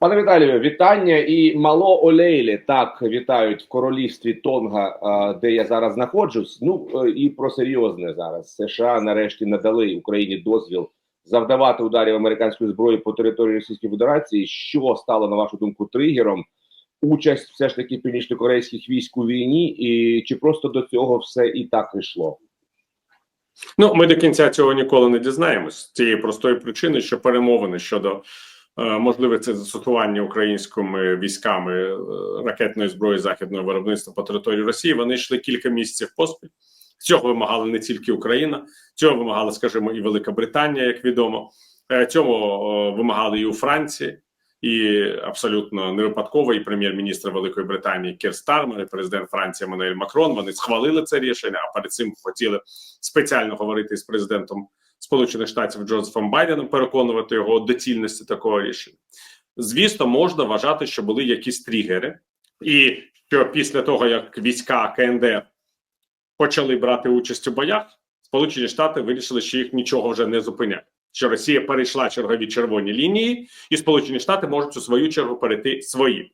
Пане Віталію, вітання і мало Олейлі так вітають в королівстві Тонга, де я зараз знаходжусь. Ну е, і про серйозне зараз США нарешті надали Україні дозвіл завдавати ударів американської зброї по території Російської Федерації. Що стало на вашу думку тригером? Участь все ж таки північнокорейських військ у війні, і чи просто до цього все і так йшло? Ну, ми до кінця цього ніколи не дізнаємось з цієї простої причини, що перемовини щодо е, можливості застосування українськими військами е, ракетної зброї західного виробництва по території Росії вони йшли кілька місяців поспіль. Цього вимагала не тільки Україна, цього вимагала, скажімо, і Велика Британія, як відомо. Е, Цього вимагали і у Франції, і абсолютно не випадково і прем'єр-міністр Великої Британії Кір Стармер, і президент Франції Еммануель Макрон. Вони схвалили це рішення. А перед цим хотіли спеціально говорити з президентом Сполучених Штатів Джозефом Байденом, переконувати його доцільності такого рішення. Звісно, можна вважати, що були якісь тригери, і що після того як війська КНДР почали брати участь у боях, Сполучені Штати вирішили, що їх нічого вже не зупиняє. Що Росія перейшла чергові червоні лінії, і Сполучені Штати можуть у свою чергу перейти свої.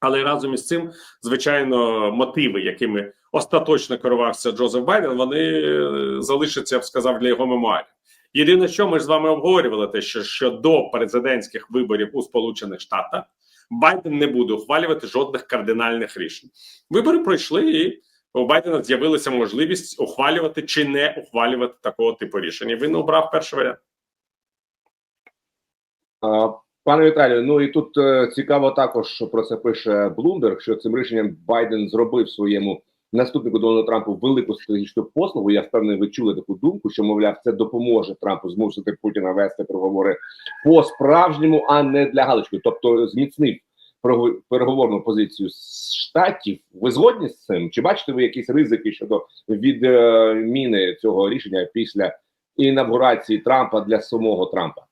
Але разом із цим, звичайно, мотиви, якими остаточно керувався Джозеф Байден, вони е, залишаться, я б сказав, для його мемуарів. Єдине, що ми ж з вами обговорювали, те, що, до президентських виборів у Сполучених Штатах Байден не буде ухвалювати жодних кардинальних рішень. Вибори пройшли, і у Байдена з'явилася можливість ухвалювати чи не ухвалювати такого типу рішення. Він обрав перший варіант. Пане Віталію, ну і тут е, цікаво також, що про це пише Блумберг, що цим рішенням Байден зробив своєму наступнику Дональду Трампу велику стратегічну послугу. Я впевнений, ви чули таку думку, що мовляв, це допоможе Трампу змусити Путіна вести переговори по справжньому, а не для галочки. Тобто зміцнив переговорну позицію штатів. Ви згодні з цим? Чи бачите ви якісь ризики щодо відміни цього рішення після інавгурації Трампа для самого Трампа?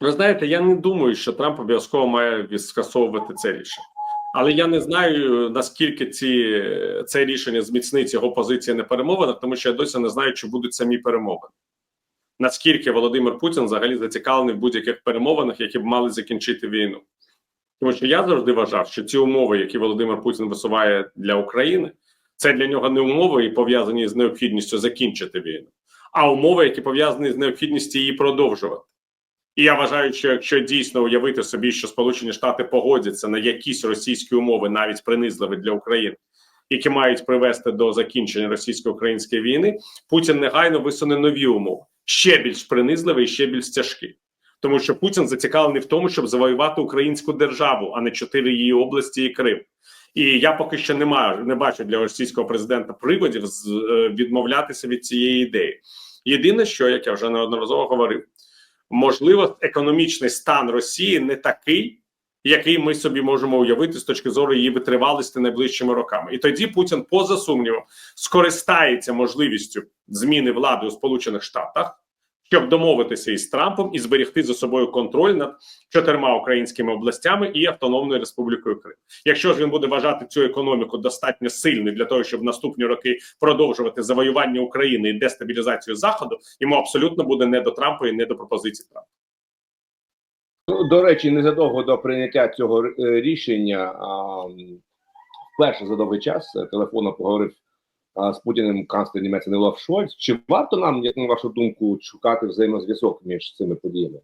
Ви знаєте, я не думаю, що Трамп обов'язково має скасовувати це рішення. Але я не знаю наскільки ці це рішення зміцнить його позиції на перемовинах, тому що я досі не знаю, чи будуть самі перемовини. Наскільки Володимир Путін взагалі зацікавлений в будь-яких перемовинах, які б мали закінчити війну. Тому що я завжди вважав, що ці умови, які Володимир Путін висуває для України, це для нього не умови, і пов'язані з необхідністю закінчити війну, а умови, які пов'язані з необхідністю її продовжувати. І я вважаю, що якщо дійсно уявити собі, що Сполучені Штати погодяться на якісь російські умови, навіть принизливі для України, які мають привести до закінчення російсько-української війни, Путін негайно висуне нові умови, ще більш принизливі і ще більш тяжкі. Тому що Путін зацікавлений в тому, щоб завоювати українську державу, а не чотири її області і Крим. І я поки що не маю не бачу для російського президента приводів з, е, відмовлятися від цієї ідеї. Єдине, що як я вже неодноразово говорив, можливо, економічний стан Росії не такий, який ми собі можемо уявити з точки зору її витривалості найближчими роками. І тоді Путін, поза сумнівом, скористається можливістю зміни влади у Сполучених Штатах. Щоб домовитися із Трампом і зберегти за собою контроль над чотирма українськими областями і Автономною Республікою Крим. Якщо ж він буде вважати цю економіку достатньо сильною для того, щоб в наступні роки продовжувати завоювання України і дестабілізацію заходу, йому абсолютно буде не до Трампа і не до пропозицій Трампа. Ну, до речі, незадовго до прийняття цього е, рішення вперше за довгий час е, телефонно поговорив з Путіним канцлер Німеччини Олаф Шольц. Чи варто нам, як на вашу думку, шукати взаємозв'язок між цими подіями?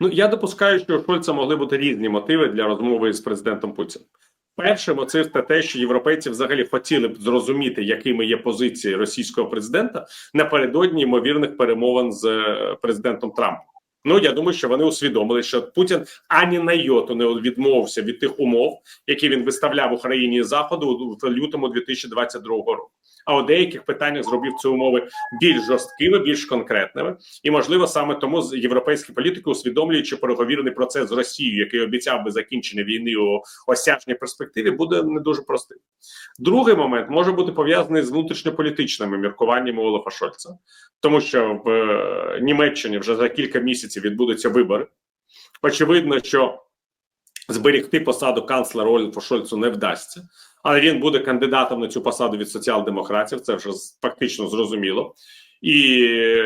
Ну я допускаю, що у Шольца могли бути різні мотиви для розмови з президентом Путіним. Перший мотив це те, що європейці взагалі хотіли б зрозуміти, якими є позиції російського президента напередодні ймовірних перемовин з е, президентом Трампом. Ну я думаю, що вони усвідомили, що Путін ані на йоту не відмовився від тих умов, які він виставляв Україні заходу в лютому 2022 року. А у деяких питаннях зробив ці умови більш жорсткими, більш конкретними, і можливо саме тому з- європейські політики, усвідомлюючи переговірний процес з Росією, який обіцяв би закінчення війни у осяжній перспективі, буде не дуже простим. Другий момент може бути пов'язаний з внутрішньополітичними міркуваннями Олафа Шольца, тому що в е, Німеччині вже за кілька місяців відбудуться вибори. Очевидно, що зберегти посаду канцлера Олафу Шольцу не вдасться, але він буде кандидатом на цю посаду від соціал-демократів. Це вже фактично зрозуміло. І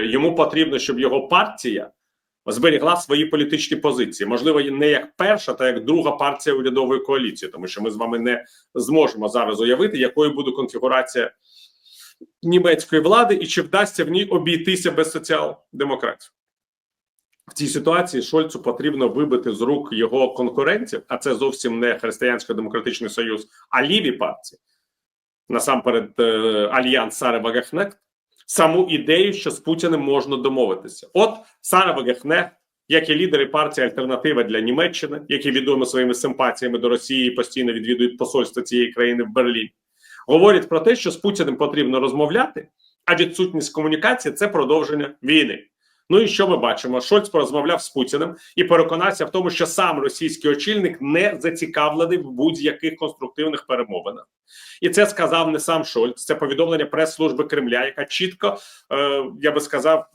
йому потрібно, щоб його партія зберігла свої політичні позиції. Можливо, не як перша, та як друга партія урядової коаліції, тому що ми з вами не зможемо зараз уявити, якою буде конфігурація німецької влади і чи вдасться в ній обійтися без соціал-демократів. В цій ситуації Шольцу потрібно вибити з рук його конкурентів, а це зовсім не Християнсько-демократичний союз, а ліві партії, насамперед е, альянс Сари Вагахнект, саму ідею, що з Путіним можна домовитися. От Сара Вагахнект, як і лідери партії Альтернатива для Німеччини, які відомі своїми симпатіями до Росії постійно відвідують посольство цієї країни в Берліні, говорять про те, що з Путіним потрібно розмовляти, а відсутність комунікації це продовження війни. Ну і що ми бачимо? Шольц порозмовляв з Путіним і переконався в тому, що сам російський очільник не зацікавлений в будь-яких конструктивних перемовинах. І це сказав не сам Шольц, це повідомлення прес-служби Кремля, яка чітко, е, я би сказав,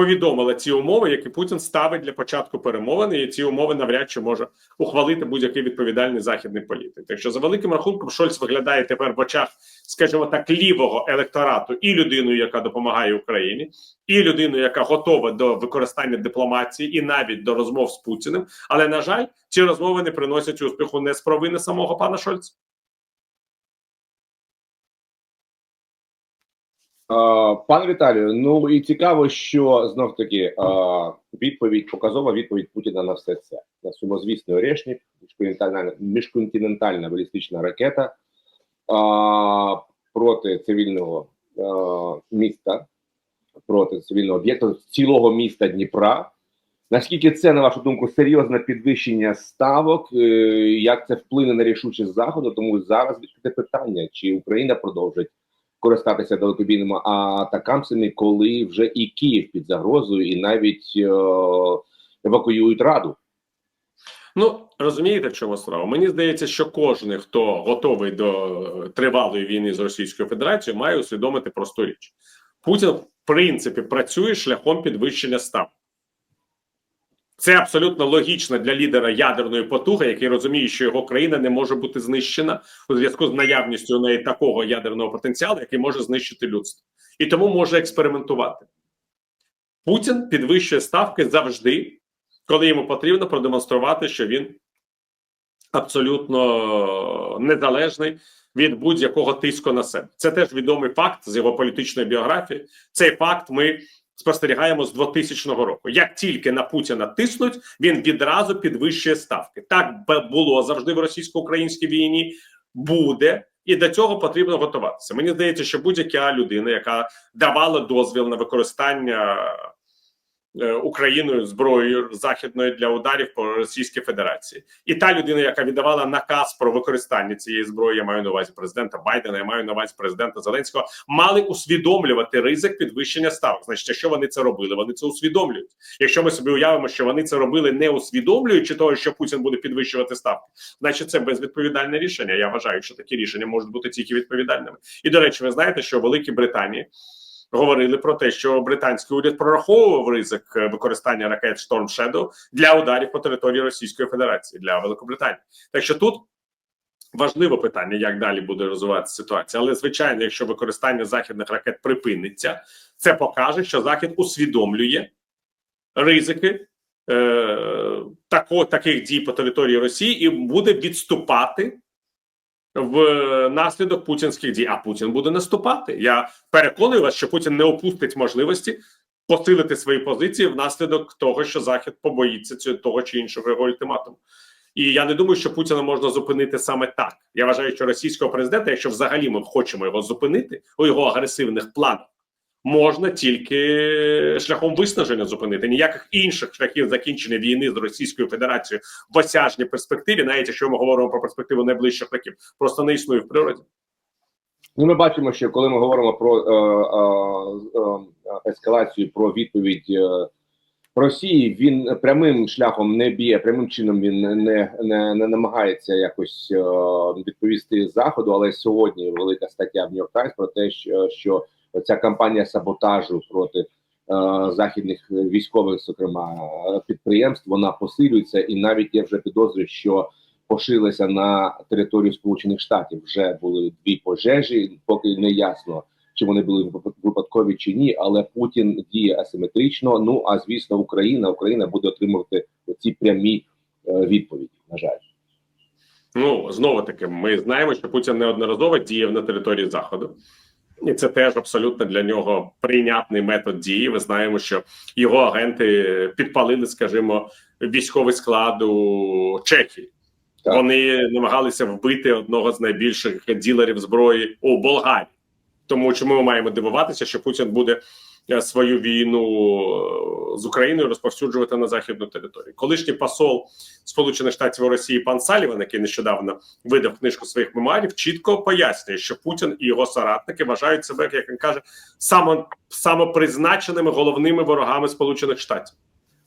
повідомила ці умови, які Путін ставить для початку перемовин, і ці умови навряд чи може ухвалити будь-який відповідальний західний політик. Так що за великим рахунком Шольц виглядає тепер в очах, скажімо так, лівого електорату і людиною, яка допомагає Україні, і людиною, яка готова до використання дипломатії, і навіть до розмов з Путіним. Але на жаль, ці розмови не приносять успіху не з провини самого пана Шольца. Пане Віталію, ну і цікаво, що знов таки відповідь, показова відповідь Путіна на все це. На сумозвісний Орешник, міжконтинентальна, міжконтинентальна балістична ракета проти цивільного міста, проти цивільного об'єкту цілого міста Дніпра. Наскільки це, на вашу думку, серйозне підвищення ставок? Е, Як це вплине на рішучість заходу? Тому зараз відкрите питання, чи Україна продовжить користатися далекобійними атакамсами, коли вже і Київ під загрозою, і навіть е, евакуюють раду. Ну розумієте, в чому справа? Мені здається, що кожен, хто готовий до тривалої війни з Російською Федерацією, має усвідомити просту річ. Путін, в принципі, працює шляхом підвищення ставок. Це абсолютно логічно для лідера ядерної потуги, який розуміє, що його країна не може бути знищена у зв'язку з наявністю у неї такого ядерного потенціалу, який може знищити людство, і тому може експериментувати. Путін підвищує ставки завжди, коли йому потрібно продемонструвати, що він абсолютно незалежний від будь-якого тиску на себе. Це теж відомий факт з його політичної біографії. Цей факт ми спостерігаємо з 2000 року. Як тільки на Путіна тиснуть, він відразу підвищує ставки. Так було завжди в російсько-українській війні, буде. І до цього потрібно готуватися. Мені здається, що будь-яка людина, яка давала дозвіл на використання Україною зброєю західною для ударів по Російській Федерації, і та людина, яка віддавала наказ про використання цієї зброї, я маю на увазі президента Байдена, я маю на увазі президента Зеленського, мали усвідомлювати ризик підвищення ставок. Значить, якщо вони це робили, вони це усвідомлюють. Якщо ми собі уявимо, що вони це робили, не усвідомлюючи того, що Путін буде підвищувати ставки, значить це безвідповідальне рішення. Я вважаю, що такі рішення можуть бути тільки відповідальними. І до речі, ви знаєте, що в Великій Британії говорили про те, що британський уряд прораховував ризик е, використання ракет Storm Shadow для ударів по території Російської Федерації для Великобританії. Так що тут важливе питання, як далі буде розвиватися ситуація. Але звичайно, якщо використання західних ракет припиниться, це покаже, що Захід усвідомлює ризики е, тако, таких дій по території Росії і буде відступати в наслідок путінських дій. А Путін буде наступати. Я переконую вас, що Путін не опустить можливості посилити свої позиції внаслідок того, що Захід побоїться цього того чи іншого його ультиматуму. І я не думаю, що Путіна можна зупинити саме так. Я вважаю, що російського президента, якщо взагалі ми хочемо його зупинити у його агресивних планах, можна тільки шляхом виснаження зупинити. Ніяких інших шляхів закінчення війни з Російською Федерацією в осяжній перспективі, навіть якщо ми говоримо про перспективу найближчих років, просто не існує в природі. Ну, ми бачимо, що коли ми говоримо про е, е, е, ескалацію, про відповідь е, Росії, він прямим шляхом не б'є, прямим чином він не, не, не, не намагається якось е, відповісти заходу. Але сьогодні велика стаття в Нью-Йорк Таймс про те, що, що ця кампанія саботажу проти е, західних військових, зокрема підприємств, вона посилюється, і навіть є вже підозри, що поширилися на територію Сполучених Штатів. Вже були дві пожежі, поки не ясно, чи вони були випадкові чи ні, але Путін діє асиметрично. Ну а звісно, Україна Україна буде отримувати ці прямі е, відповіді. На жаль. Ну знову таки, ми знаємо, що Путін неодноразово діяв на території заходу, і це теж абсолютно для нього прийнятний метод дії. Ми знаємо, що його агенти підпалили, скажімо, військовий склад у Чехії. Так. Вони намагалися вбити одного з найбільших ділерів зброї у Болгарії. Тому чому ми маємо дивуватися, що Путін буде свою війну е, з Україною розповсюджувати на західну територію. Колишній посол Сполучених Штатів Росії пан Саліван, який нещодавно видав книжку своїх мемуарів, чітко пояснює, що Путін і його соратники вважають себе, як він каже, само, самопризначеними головними ворогами Сполучених Штатів.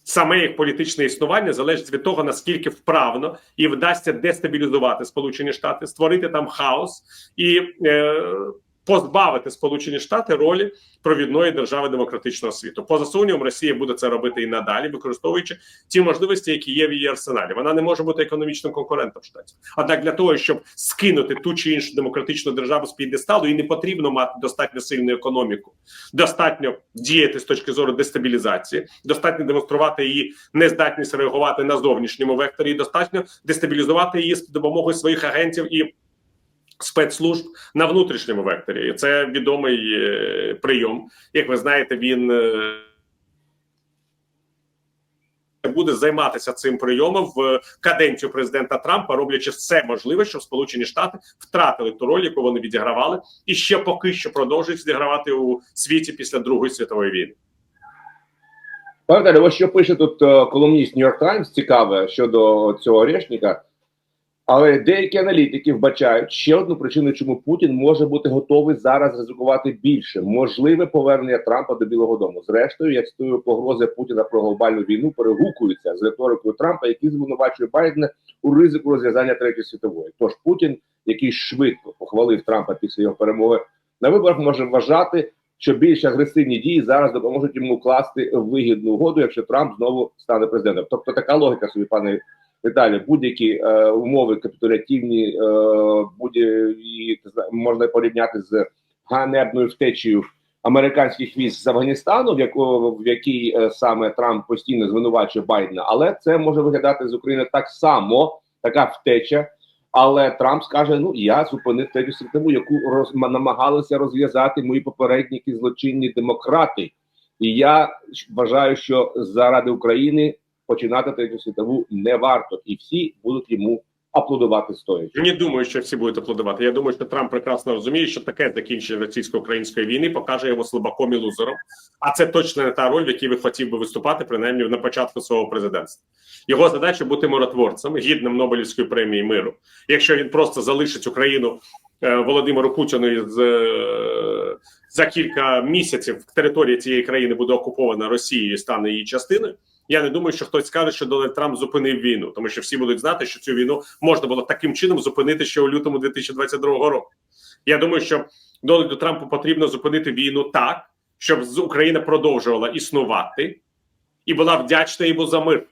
Саме їх політичне існування залежить від того, наскільки вправно і вдасться дестабілізувати Сполучені Штати, створити там хаос і е, позбавити Сполучені Штати ролі провідної держави демократичного світу. Поза сумнівом, Росія буде це робити і надалі, використовуючи ті можливості, які є в її арсеналі. Вона не може бути економічним конкурентом штатів. Однак для того, щоб скинути ту чи іншу демократичну державу з підесталу, і не потрібно мати достатньо сильну економіку, достатньо діяти з точки зору дестабілізації, достатньо демонструвати її нездатність реагувати на зовнішньому векторі, і достатньо дестабілізувати її з допомогою своїх агентів і спецслужб на внутрішньому векторі. І це відомий е, прийом. Як ви знаєте, він е, буде займатися цим прийомом в каденцію президента Трампа, роблячи все можливе, щоб Сполучені Штати втратили ту роль, яку вони відігравали, і ще поки що продовжують відігравати у світі після Другої світової війни. Пане ось що пише тут е, колумніст York Times, цікаве щодо цього орешника. Але деякі аналітики вбачають ще одну причину, чому Путін може бути готовий зараз ризикувати більше. Можливе повернення Трампа до Білого Дому. Зрештою, я цитую погрози Путіна про глобальну війну перегукуються з риторикою Трампа, який звинувачує Байдена у ризику розв'язання третьої світової. Тож Путін, який швидко похвалив Трампа після його перемоги на виборах, може вважати, що більш агресивні дії зараз допоможуть йому укласти вигідну угоду, якщо Трамп знову стане президентом. Тобто така логіка собі, пане Віталій, будь-які е, умови капітулятивні, е, будь-які можна порівняти з ганебною втечею американських військ з Афганістану, в якого в якій е, саме Трамп постійно звинувачує Байдена, але це може виглядати з України так само, така втеча. Але Трамп скаже: ну я зупинив третю світову, яку роз, намагалися розв'язати мої попередники злочинні демократи. І я вважаю, що заради України починати третю світову не варто, і всі будуть йому аплодувати стоячи. Не думаю, що всі будуть аплодувати. Я думаю, що Трамп прекрасно розуміє, що таке закінчення російсько-української війни покаже його слабаком і лузером. А це точно не та роль, в якій ви хотів би виступати, принаймні на початку свого президентства. Його задача бути миротворцем, гідним Нобелівської премії миру. Якщо він просто залишить Україну е, Володимиру Путіну з е, за кілька місяців територія цієї країни буде окупована Росією і стане її частиною. Я не думаю, що хтось скаже, що Дональд Трамп зупинив війну, тому що всі будуть знати, що цю війну можна було таким чином зупинити ще у лютому 2022 року. Я думаю, що Дональду Трампу потрібно зупинити війну так, щоб Україна продовжувала існувати і була вдячна йому за мир.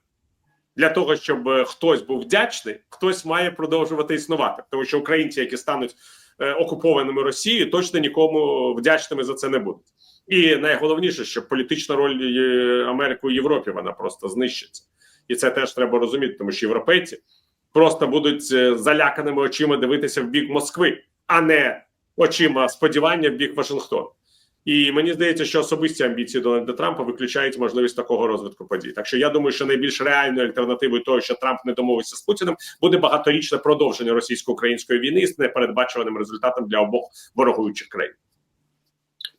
Для того щоб е, хтось був вдячний, хтось має продовжувати існувати, тому що українці, які стануть е, окупованими Росією, точно нікому вдячними за це не будуть. І найголовніше, що політична роль е, Америки у Європі вона просто знищиться, і це теж треба розуміти, тому що європейці просто будуть е, заляканими очима дивитися в бік Москви, а не очима сподівання в бік Вашингтону. І мені здається, що особисті амбіції Дональда Трампа виключають можливість такого розвитку подій. Так що я думаю, що найбільш реальною альтернативою того, що Трамп не домовився з Путіним, буде багаторічне продовження російсько-української війни з непередбачуваним результатом для обох ворогуючих країн.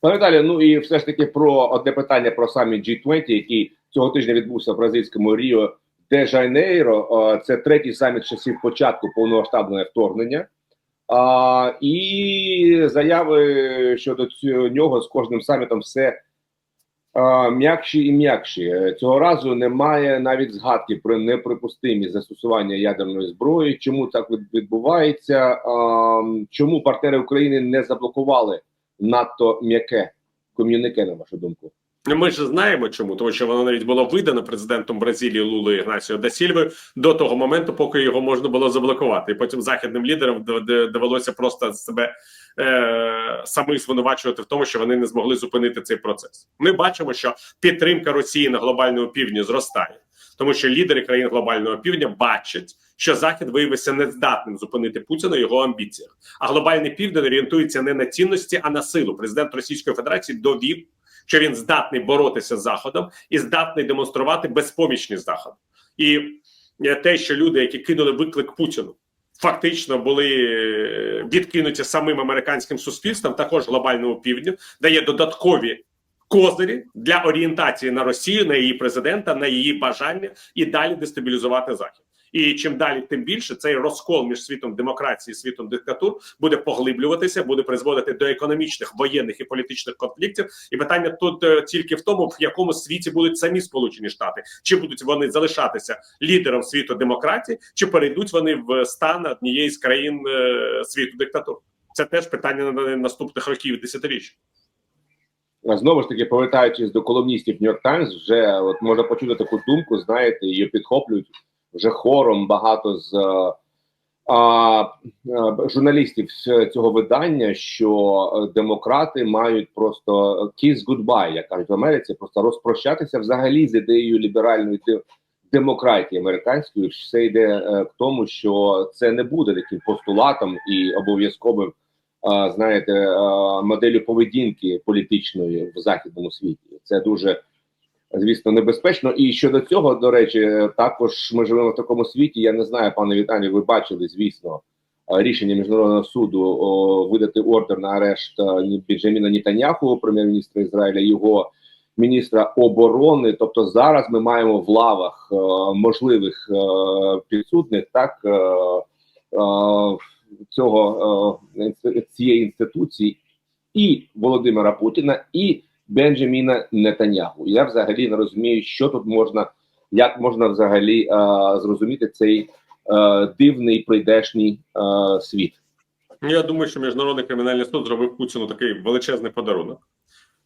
Пане Віталію, ну і все ж таки про одне питання про саміт G20, який цього тижня відбувся в бразильському Ріо де Жанейро. Це третій саміт часів початку повномасштабного вторгнення. А, і заяви щодо цього нього з кожним самітом все м'якші і м'якші. Цього разу немає навіть згадки про неприпустимість застосування ядерної зброї. Чому так відбувається? А, чому партнери України не заблокували надто м'яке ком'юніке, на вашу думку? Ми ж знаємо чому, тому що воно навіть було видано президентом Бразилії Лулою Ігнасіо да Сільви до того моменту, поки його можна було заблокувати. І потім західним лідерам довелося просто себе е, самих звинувачувати в тому, що вони не змогли зупинити цей процес. Ми бачимо, що підтримка Росії на глобальному півдні зростає, тому що лідери країн глобального півдня бачать, що Захід виявився нездатним зупинити Путіна його амбіціях. А глобальний південь орієнтується не на цінності, а на силу. Президент Російської Федерації довів що він здатний боротися з заходом і здатний демонструвати безпомічність заходу. І е, те, що люди, які кинули виклик Путіну, фактично були е, відкинуті самим американським суспільством, також глобальному півдню, дає додаткові козирі для орієнтації на Росію, на її президента, на її бажання і далі дестабілізувати захід. І чим далі, тим більше цей розкол між світом демократії і світом диктатур буде поглиблюватися, буде призводити до економічних, воєнних і політичних конфліктів. І питання тут е, тільки в тому, в якому світі будуть самі Сполучені Штати, чи будуть вони залишатися лідером світу демократії, чи перейдуть вони в стан однієї з країн е, світу диктатур. Це теж питання на наступних років десятиріч. Знову ж таки, повертаючись до колумністів Нью-Йорк Таймс, вже от можна почути таку думку, знаєте, її підхоплюють вже хором багато з е, а, е, журналістів цього видання, що е, демократи мають просто kiss goodbye, як кажуть в Америці, просто розпрощатися взагалі з ідеєю ліберальної де- демократії американської. Все йде к тому, що це не буде таким постулатом і обов'язковим знаєте, а, моделлю поведінки політичної в західному світі. Це дуже звісно небезпечно. І щодо цього, до речі, також ми живемо в такому світі. Я не знаю, пане Віталій, ви бачили, звісно, рішення міжнародного суду о, видати ордер на арешт а, Бенджаміна Нітаняху, прем'єр-міністра Ізраїля, його міністра оборони. Тобто зараз ми маємо в лавах е, можливих е, підсудних так. е, е, цього е, цієї інституції і Володимира Путіна, і Бенджаміна Нетаньяху. Я взагалі не розумію, що тут можна, як можна взагалі е, зрозуміти цей е, дивний прийдешній е, світ. Ну, Я думаю, що міжнародний кримінальний суд зробив Путіну такий величезний подарунок,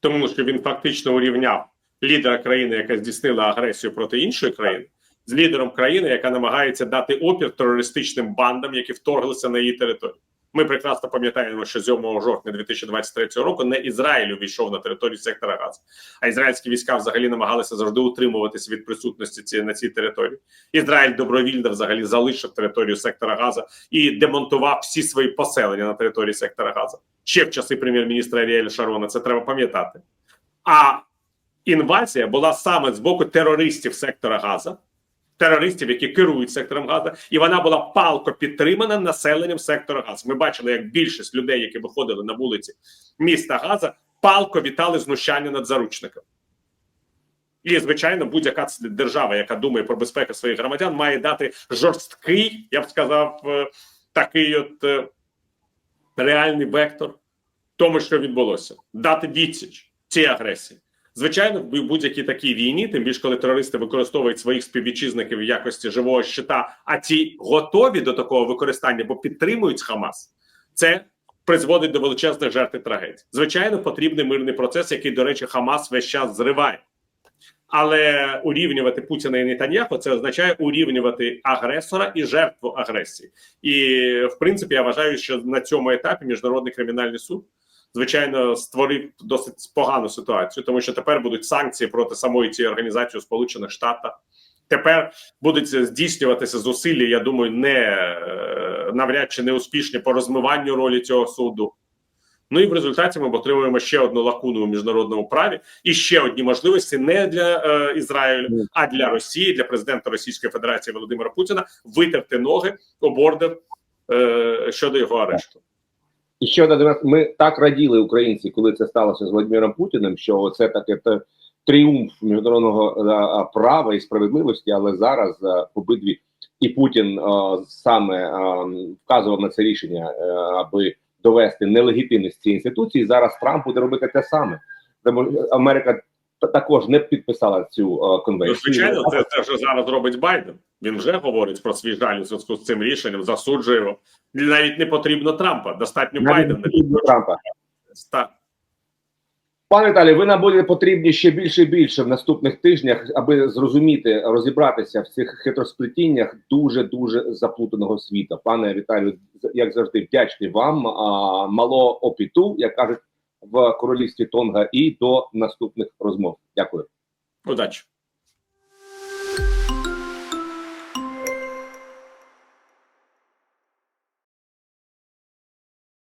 тому що він фактично урівняв лідера країни, яка здійснила агресію проти іншої країни, з лідером країни, яка намагається дати опір терористичним бандам, які вторглися на її територію. Ми прекрасно пам'ятаємо, що 7 жовтня 2023 року не Ізраїль увійшов на територію сектора Газу, а ізраїльські війська взагалі намагалися завжди утримуватися від присутності ці, на цій території. Ізраїль добровільно взагалі залишив територію сектора Газа і демонтував всі свої поселення на території сектора Газа. Ще в часи прем'єр-міністра Аріеля Шарона. Це треба пам'ятати. А інвазія була саме з боку терористів сектора Газа, терористів, які керують сектором Газа, і вона була палко підтримана населенням сектора Газа. Ми бачили, як більшість людей, які виходили на вулиці міста Газа, палко вітали знущання над заручниками. І, звичайно, будь-яка держава, яка думає про безпеку своїх громадян, має дати жорсткий, я б сказав, е, такий от е, реальний вектор тому, що відбулося, дати відсіч цій агресії. Звичайно, в будь-якій такій війні, тим більше коли терористи використовують своїх співвітчизників в якості живого щита, а ті готові до такого використання, бо підтримують Хамас, це призводить до величезних жертв і трагедій. Звичайно, потрібний мирний процес, який, до речі, Хамас весь час зриває. Але урівнювати Путіна і Нетаньяху це означає урівнювати агресора і жертву агресії. І в принципі, я вважаю, що на цьому етапі міжнародний кримінальний суд звичайно створив досить погану ситуацію, тому що тепер будуть санкції проти самої цієї організації у Сполучених Штатах. Тепер будуть здійснюватися зусилля. Я думаю, не е, навряд чи не успішні по розмиванню ролі цього суду. Ну і в результаті ми отримуємо ще одну лакуну у міжнародному праві і ще одні можливості не для е, Ізраїлю, а для Росії, для президента Російської Федерації Володимира Путіна витерти ноги у бордер е, щодо його арешту. І ще одна ми так раділи українці, коли це сталося з Володимиром Путіним, що це таке це тріумф міжнародного е, права і справедливості, але зараз е, обидві і Путін а, саме а, вказував на це рішення, а, аби довести нелегітимність цієї інституції. Зараз Трамп буде робити те саме. Тому Америка також не підписала цю е, Ну, конвенцію. звичайно, це те, що зараз робить Байден. Він вже говорить про свій жаль у зв'язку з цим рішенням, засуджує його. Навіть не потрібно Трампа, достатньо Навіть Байдена. не потрібно Трампа. Так. Пане Віталію, ви нам будете потрібні ще більше і більше в наступних тижнях, аби зрозуміти, розібратися в цих хитросплетіннях дуже дуже заплутаного світу. Пане Віталію, як завжди, вдячний вам. Мало опіту, як кажуть в королівстві Тонга, і до наступних розмов. Дякую. Удачі.